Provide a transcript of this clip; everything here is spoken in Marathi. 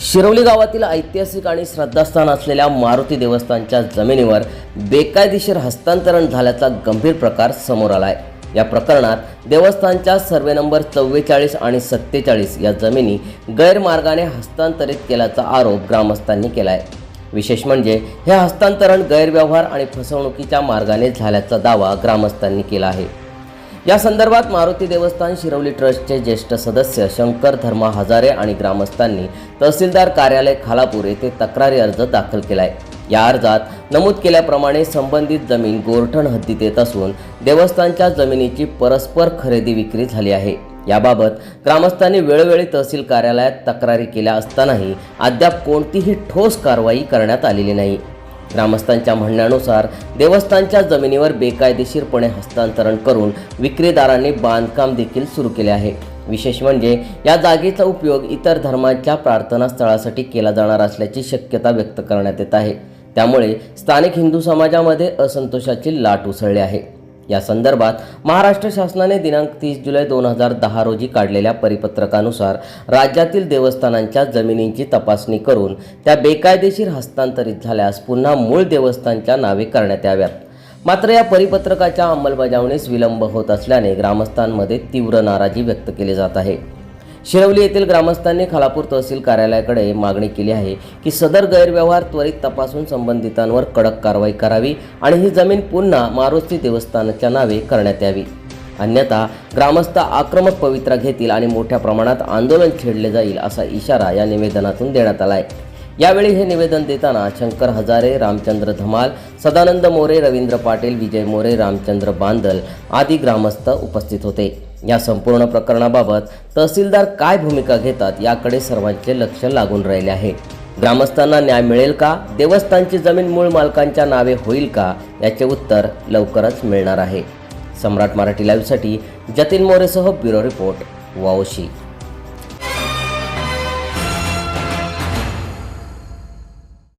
शिरवली गावातील ऐतिहासिक आणि श्रद्धास्थान असलेल्या मारुती देवस्थानच्या जमिनीवर बेकायदेशीर हस्तांतरण झाल्याचा गंभीर प्रकार समोर आला आहे या प्रकरणात देवस्थानच्या सर्वे नंबर चव्वेचाळीस आणि सत्तेचाळीस या जमिनी गैरमार्गाने हस्तांतरित केल्याचा आरोप ग्रामस्थांनी केला आहे विशेष म्हणजे हे हस्तांतरण गैरव्यवहार आणि फसवणुकीच्या मार्गाने झाल्याचा दावा ग्रामस्थांनी केला आहे. या संदर्भात मारुती देवस्थान शिरवली ट्रस्टचे ज्येष्ठ सदस्य शंकर धर्मा हजारे आणि ग्रामस्थांनी तहसीलदार कार्यालय खालापूर येथे तक्रारी अर्ज दाखल केलाय. या अर्जात नमूद केल्याप्रमाणे संबंधित जमीन गोरठण हद्दीत येत असून देवस्थानच्या जमिनीची परस्पर खरेदी विक्री झाली आहे. याबाबत ग्रामस्थांनी वेळोवेळी तहसील कार्यालयात तक्रारी केल्या असतानाही अद्याप कोणतीही ठोस कारवाई करण्यात आलेली नाही. ग्रामस्थांच्या म्हणण्यानुसार देवस्थानच्या जमिनीवर बेकायदेशीरपणे हस्तांतरण करून विक्रेदारांनी बांधकाम देखील सुरू केले आहे. विशेष म्हणजे या जागेचा उपयोग इतर धर्मांच्या प्रार्थनास्थळासाठी केला जाणार असल्याची शक्यता व्यक्त करण्यात येत आहे. त्यामुळे स्थानिक हिंदू समाजामध्ये असंतोषाची लाट उसळली आहे. या संदर्भात महाराष्ट्र शासनाने दिनांक तीस जुलै दोन हजार दहा रोजी काढलेल्या परिपत्रकानुसार राज्यातील देवस्थानांच्या जमिनींची तपासणी करून त्या बेकायदेशीर हस्तांतरित झाल्यास पुन्हा मूळ देवस्थानच्या नावे करण्यात याव्यात. मात्र या परिपत्रकाच्या अंमलबजावणीस विलंब होत असल्याने ग्रामस्थांमध्ये तीव्र नाराजी व्यक्त केली जात आहे. शिरवली येथील ग्रामस्थांनी खालापूर तहसील कार्यालयाकडे मागणी केली आहे की सदर गैरव्यवहार त्वरित तपासून संबंधितांवर कडक कारवाई करावी आणि ही जमीन पुन्हा मारुती देवस्थानाच्या नावे करण्यात यावी. अन्यथा ग्रामस्थ आक्रमक पवित्रा घेतील आणि मोठ्या प्रमाणात आंदोलन छेडले जाईल असा इशारा या निवेदनातून देण्यात आला आहे यावेळी हे निवेदन देताना शंकर हजारे रामचंद्र धमाल सदानंद मोरे रवींद्र पाटील विजय मोरे रामचंद्र बांदल आदी ग्रामस्थ उपस्थित होते. या संपूर्ण प्रकरणाबाबत तहसीलदार काय भूमिका घेतात याकडे सर्वांचे लक्ष लागून राहिले आहे. ग्रामस्थांना न्याय मिळेल का? देवस्थानची जमीन मूळ मालकांच्या नावे होईल का? याचे उत्तर लवकरच मिळणार आहे. सम्राट मराठी लाईव्हसाठी जतीन मोरेसह ब्युरो रिपोर्ट वावशी.